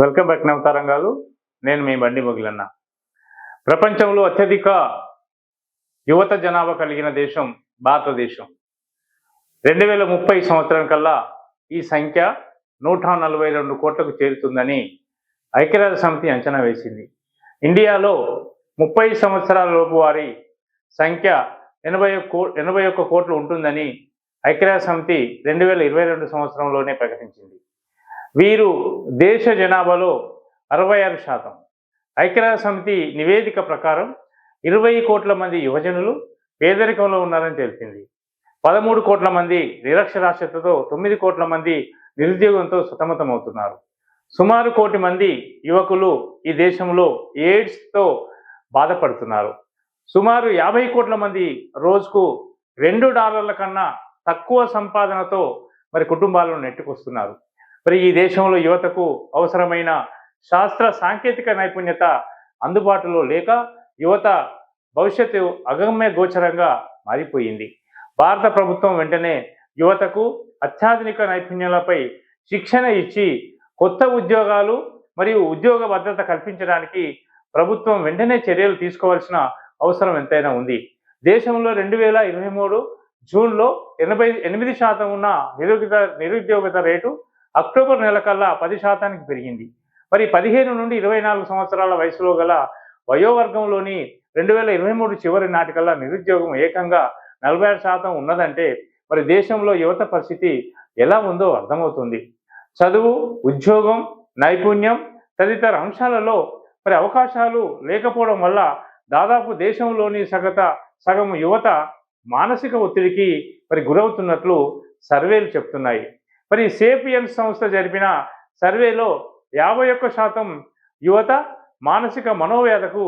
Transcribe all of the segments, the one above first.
Welcome back నవతారంగాలు. నేను మీ బండి మొగిలన్న. ప్రపంచంలో అత్యధిక యువత జనాభా కలిగిన దేశం భారతదేశం. రెండు వేల ముప్పై సంవత్సరం కల్లా ఈ సంఖ్య నూట నలభై రెండు కోట్లకు చేరుతుందని ఐక్యరాజ్య సమితి అంచనా వేసింది. ఇండియాలో ముప్పై సంవత్సరాల లోపు వారి సంఖ్య ఎనభై కో ఎనభై ఒక్క కోట్లు ఉంటుందని ఐక్యరాజ్య సమితి రెండు వేల ఇరవై రెండు సంవత్సరంలోనే ప్రకటించింది. వీరు దేశ జనాభాలో అరవై ఆరు శాతం. ఐక్యరాజ్య సమితి నివేదిక ప్రకారం ఇరవై కోట్ల మంది యువజనులు పేదరికంలో ఉన్నారని తెలిపింది. పదమూడు కోట్ల మంది నిరక్షరాస్యతతో తొమ్మిది కోట్ల మంది నిరుద్యోగంతో సతమతమవుతున్నారు. సుమారు కోటి మంది యువకులు ఈ దేశంలో ఎయిడ్స్తో బాధపడుతున్నారు. సుమారు యాభై కోట్ల మంది రోజుకు రెండు డాలర్ల కన్నా తక్కువ సంపాదనతో మరి కుటుంబాలను నెట్టుకొస్తున్నారు. మరి ఈ దేశంలో యువతకు అవసరమైన శాస్త్ర సాంకేతిక నైపుణ్యత అందుబాటులో లేక యువత భవిష్యత్తు అగమ్య గోచరంగా మారిపోయింది. భారత ప్రభుత్వం వెంటనే యువతకు అత్యాధునిక నైపుణ్యాలపై శిక్షణ ఇచ్చి కొత్త ఉద్యోగాలు మరియు ఉద్యోగ భద్రత కల్పించడానికి ప్రభుత్వం వెంటనే చర్యలు తీసుకోవాల్సిన అవసరం ఎంతైనా ఉంది. దేశంలో రెండు వేల ఇరవై మూడు జూన్లో ఎనభై ఎనిమిది శాతం ఉన్న నిరుద్యోగ నిరుద్యోగత రేటు అక్టోబర్ నెల కల్లా పది శాతానికి పెరిగింది. మరి పదిహేను నుండి ఇరవై నాలుగు సంవత్సరాల వయసులో గల వయోవర్గంలోని రెండు వేల ఇరవై మూడు చివరి నాటికల్లా నిరుద్యోగం ఏకంగా నలభై ఆరు శాతం ఉన్నదంటే మరి దేశంలో యువత పరిస్థితి ఎలా ఉందో అర్థమవుతుంది. చదువు ఉద్యోగం నైపుణ్యం తదితర అంశాలలో మరి అవకాశాలు లేకపోవడం వల్ల దాదాపు దేశంలోని సగత సగం యువత మానసిక ఒత్తిడికి మరి గురవుతున్నట్లు సర్వేలు చెప్తున్నాయి. మరి సేపియన్స్ సంస్థ జరిపిన సర్వేలో యాభై ఒక్క శాతం యువత మానసిక మనోవ్యాధకు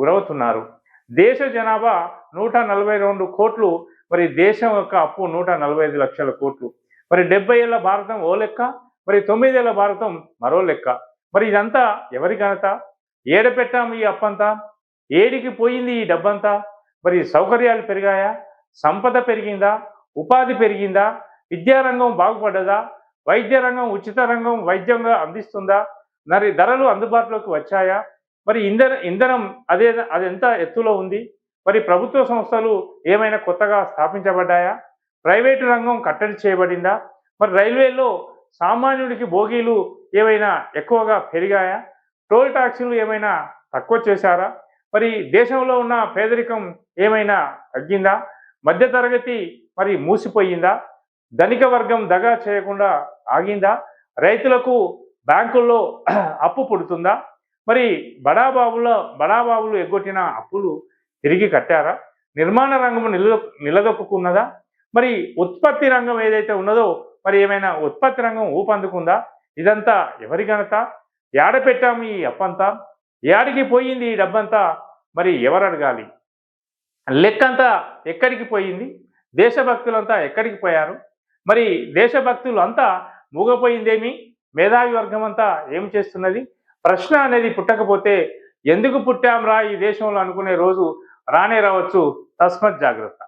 గురవుతున్నారు. దేశ జనాభా నూట నలభై రెండు కోట్లు మరి దేశం యొక్క అప్పు నూట నలభై ఐదు లక్షల కోట్లు. మరి డెబ్బై ఏళ్ళ భారతం ఓ లెక్క మరి తొమ్మిదేళ్ళ భారతం మరో లెక్క. మరి ఇదంతా ఎవరి ఘనత? ఏడపెట్టాము ఈ అప్పంతా? ఏడికి పోయింది ఈ డబ్బంతా? మరి సౌకర్యాలు పెరిగాయా? సంపద పెరిగిందా? ఉపాధి పెరిగిందా? విద్యారంగం బాగుపడ్డదా? వైద్య రంగం ఉచిత రంగం వైద్యంగా అందిస్తుందా? మరి ధరలు అందుబాటులోకి వచ్చాయా? మరి ఇంధన ఇంధనం అదే అది ఎంత ఎత్తులో ఉంది? మరి ప్రభుత్వ సంస్థలు ఏమైనా కొత్తగా స్థాపించబడ్డాయా? ప్రైవేటు రంగం కట్టడి చేయబడిందా? మరి రైల్వేలో సామాన్యుడికి బోగీలు ఏమైనా ఎక్కువగా పెరిగాయా? టోల్ ట్యాక్సీలు ఏమైనా తక్కువ చేశారా? మరి దేశంలో ఉన్న పేదరికం ఏమైనా తగ్గిందా? మధ్యతరగతి మరి మూసిపోయిందా? ధనిక వర్గం దగా చేయకుండా ఆగిందా? రైతులకు బ్యాంకుల్లో అప్పు పుడుతుందా? మరి బడాబాబులో బడాబాబులు ఎగ్గొట్టిన అప్పులు తిరిగి కట్టారా? నిర్మాణ రంగం నిల నిలదొక్కున్నదా మరి ఉత్పత్తి రంగం ఏదైతే ఉన్నదో మరి ఏమైనా ఉత్పత్తి రంగం ఊపందుకుందా? ఇదంతా ఎవరి ఘనత? ఏడ పెట్టాము ఈ అప్పంతా? ఏడికి పోయింది ఈ డబ్బంతా? మరి ఎవరు అడగాలి? లెక్కంతా ఎక్కడికి పోయింది? దేశభక్తులంతా ఎక్కడికి పోయారు? మరి దేశభక్తులు అంతా మూగపోయిందేమి? మేధావి వర్గం అంతా ఏం చేస్తున్నది? ప్రశ్న అనేది పుట్టకపోతే ఎందుకు పుట్టాంరా ఈ దేశంలో అనుకునే రోజు? రానే రావచ్చు. తస్మత్ జాగ్రత్త.